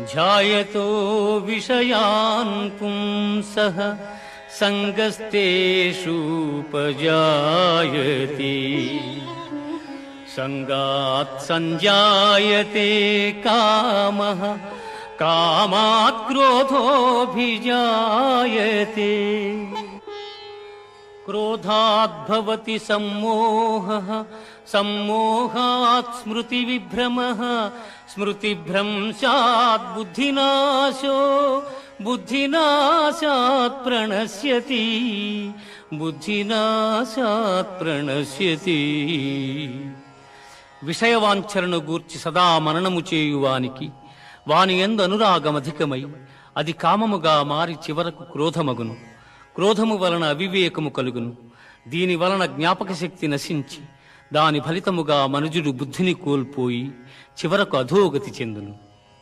ध्यायतो विषयान् पुंसः सङ्गस्तेषूपजायति। सङ्गात् सञ्जायते कामः कामात् क्रोधोऽभिजायते। క్రోధాద్భవతి సమ్మోహ సమ్మోహాత్ స్మృతి విభ్రమ స్మృతిభ్రంశాత్ బుద్ధినాశో బుద్ధినాశాత్ ప్రణశ్యతి బుద్ధినాశాత్ ప్రణశ్యతి విషయవాంఛలను గూర్చి సదా మననము చేయువానికి వాని ఎందు అనురాగమధికమై అది కామముగా మారి చివరకు క్రోధమగును. క్రోధము వలన అవివేకము కలుగును. దీని వలన జ్ఞాపక శక్తి నశించి దాని ఫలితముగా మనుజుడు బుద్ధిని కోల్పోయి చివరకు అధోగతి చెందును.